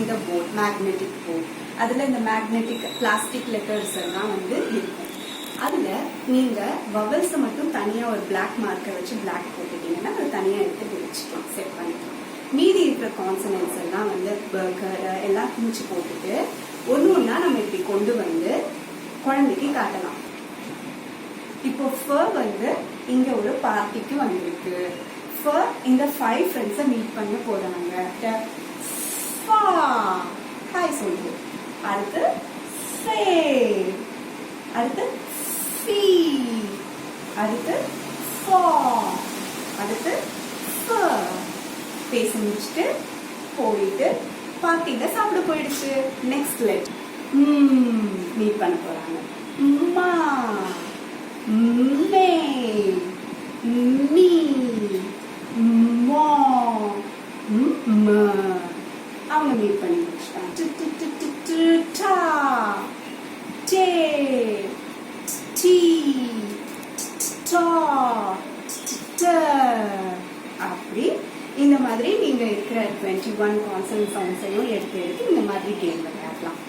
இந்த board magnetic board அதில் இந்த மேக்னெட்டிக் பிளாஸ்டிக் லெட்டர்ஸ் எல்லாம் வந்து இருக்கும். அதில் நீங்கள் வவல்ஸ் மட்டும் தனியாக ஒரு பிளாக் மார்க்கர் வச்சு பிளாக் போட்டுட்டீங்கன்னா அது தனியாக எடுத்து பிரிச்சுக்கலாம் செட் பண்ணிக்கலாம். மீதி இருக்கிற கான்சனன்ஸ் எல்லாம் வந்து பர்கர் எல்லாம் கிழிச்சு போட்டுட்டு ஒன்று ஒன்றா நம்ம இப்படி கொண்டு வந்து குழந்தைக்கு காட்டலாம். இப்போ ஃபர் வந்து இங்கே ஒரு பார்ட்டிக்கு வந்திருக்கு. ஃபர் இந்த ஃபைவ் ஃப்ரெண்ட்ஸை மீட் பண்ண போறாங்க ஹாய் சொல்லு அடுத்து ஃபே அடுத்து ஃபீ அடுத்து ஃபா அடுத்து ஃப பேசி முடிச்சுட்டு போயிட்டு பார்ட்டியில சாப்பிட போயிடுச்சு நெக்ஸ்ட் லெட் மீட் பண்ண போறாங்க அவங்க பண்ணி டு, டு, டா டே டி அப்படி இந்த மாதிரி நீங்க இருக்கிற டுவெண்ட்டி ஒன் கான்சன்ட் சவுண்ட்ஸையும் எடுத்து எடுத்து இந்த மாதிரி கேம் விளையாடலாம்.